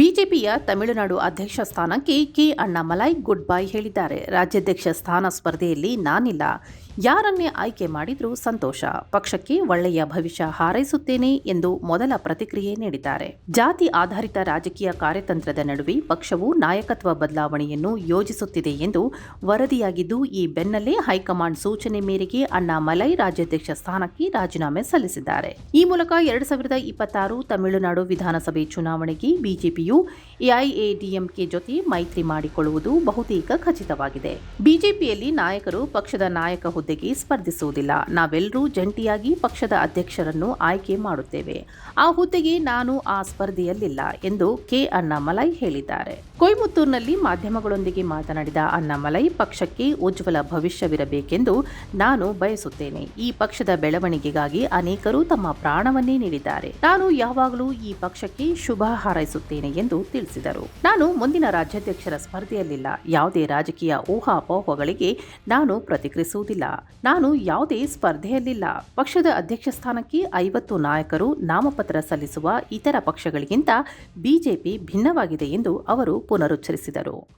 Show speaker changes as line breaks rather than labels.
ಬಿಜೆಪಿಯ ತಮಿಳುನಾಡು ಅಧ್ಯಕ್ಷ ಸ್ಥಾನಕ್ಕೆ ಕೆ ಅಣ್ಣಾಮಲೈ ಗುಡ್ ಬೈ ಹೇಳಿದ್ದಾರೆ. ರಾಜ್ಯಾಧ್ಯಕ್ಷ ಸ್ಥಾನ ಸ್ಪರ್ಧೆಯಲ್ಲಿ ನಾನಿಲ್ಲ. ಯಾರನ್ನೇ ಆಯ್ಕೆ ಮಾಡಿದರೂ ಸಂತೋಷ. ಪಕ್ಷಕ್ಕೆ ಒಳ್ಳೆಯ ಭವಿಷ್ಯ ಹಾರೈಸುತ್ತೇನೆ ಎಂದು ಮೊದಲ ಪ್ರತಿಕ್ರಿಯೆ ನೀಡಿದ್ದಾರೆ. ಜಾತಿ ಆಧಾರಿತ ರಾಜಕೀಯ ಕಾರ್ಯತಂತ್ರದ ನಡುವೆ ಪಕ್ಷವು ನಾಯಕತ್ವ ಬದಲಾವಣೆಯನ್ನು ಯೋಜಿಸುತ್ತಿದೆ ಎಂದು ವರದಿಯಾಗಿದ್ದು, ಈ ಬೆನ್ನಲ್ಲೇ ಹೈಕಮಾಂಡ್ ಸೂಚನೆ ಮೇರೆಗೆ ಅಣ್ಣಾಮಲೈ ರಾಜ್ಯಾಧ್ಯಕ್ಷ ಸ್ಥಾನಕ್ಕೆ ರಾಜೀನಾಮೆ ಸಲ್ಲಿಸಿದ್ದಾರೆ. ಈ ಮೂಲಕ ಎರಡು ಸಾವಿರದ ಇಪ್ಪತ್ತಾರು ತಮಿಳುನಾಡು ವಿಧಾನಸಭೆ ಚುನಾವಣೆಗೆ ಬಿಜೆಪಿಯು ಎಐಎಡಿಎಂಕೆ ಜೊತೆ ಮೈತ್ರಿ ಮಾಡಿಕೊಳ್ಳುವುದು ಬಹುತೇಕ ಖಚಿತವಾಗಿದೆ. ಬಿಜೆಪಿಯಲ್ಲಿ ನಾಯಕರು ಪಕ್ಷದ ನಾಯಕ ಹುದ್ದೆಗೆ ಸ್ಪರ್ಧಿಸುವುದಿಲ್ಲ. ನಾವೆಲ್ಲರೂ ಜಂಟಿಯಾಗಿ ಪಕ್ಷದ ಅಧ್ಯಕ್ಷರನ್ನು ಆಯ್ಕೆ ಮಾಡುತ್ತೇವೆ. ಆ ಹುದ್ದೆಗೆ ನಾನು ಆ ಸ್ಪರ್ಧೆಯಲ್ಲಿಲ್ಲ ಎಂದು ಕೆ. ಅಣ್ಣಾಮಲೈ ಹೇಳಿದ್ದಾರೆ. ಕೊಯಮತ್ತೂರಿನಲ್ಲಿ ಮಾಧ್ಯಮಗಳೊಂದಿಗೆ ಮಾತನಾಡಿದ ಅಣ್ಣಾಮಲೈ, ಪಕ್ಷಕ್ಕೆ ಉಜ್ವಲ ಭವಿಷ್ಯವಿರಬೇಕೆಂದು ನಾನು ಬಯಸುತ್ತೇನೆ. ಈ ಪಕ್ಷದ ಬೆಳವಣಿಗೆಗಾಗಿ ಅನೇಕರು ತಮ್ಮ ಪ್ರಾಣವನ್ನೇ ನೀಡಿದ್ದಾರೆ. ನಾನು ಯಾವಾಗಲೂ ಈ ಪಕ್ಷಕ್ಕೆ ಶುಭ ಹಾರೈಸುತ್ತೇನೆ ಎಂದು ತಿಳಿಸಿದರು. ನಾನು ಮುಂದಿನ ರಾಜ್ಯಾಧ್ಯಕ್ಷರ ಸ್ಪರ್ಧೆಯಲ್ಲಿಲ್ಲ. ಯಾವುದೇ ರಾಜಕೀಯ ಊಹಾಪೋಹಗಳಿಗೆ ನಾನು ಪ್ರತಿಕ್ರಿಯಿಸುವುದಿಲ್ಲ. ನಾನು ಯಾವುದೇ ಸ್ಪರ್ಧೆಯಲ್ಲಿಲ್ಲ. ಪಕ್ಷದ ಅಧ್ಯಕ್ಷ ಸ್ಥಾನಕ್ಕೆ ಐವತ್ತು ನಾಯಕರು ನಾಮಪತ್ರ ಸಲ್ಲಿಸುವ ಇತರ ಪಕ್ಷಗಳಿಗಿಂತ ಬಿಜೆಪಿ ಭಿನ್ನವಾಗಿದೆ ಎಂದು ಅವರು ಪುನರುಚ್ಚರಿಸಿದರು.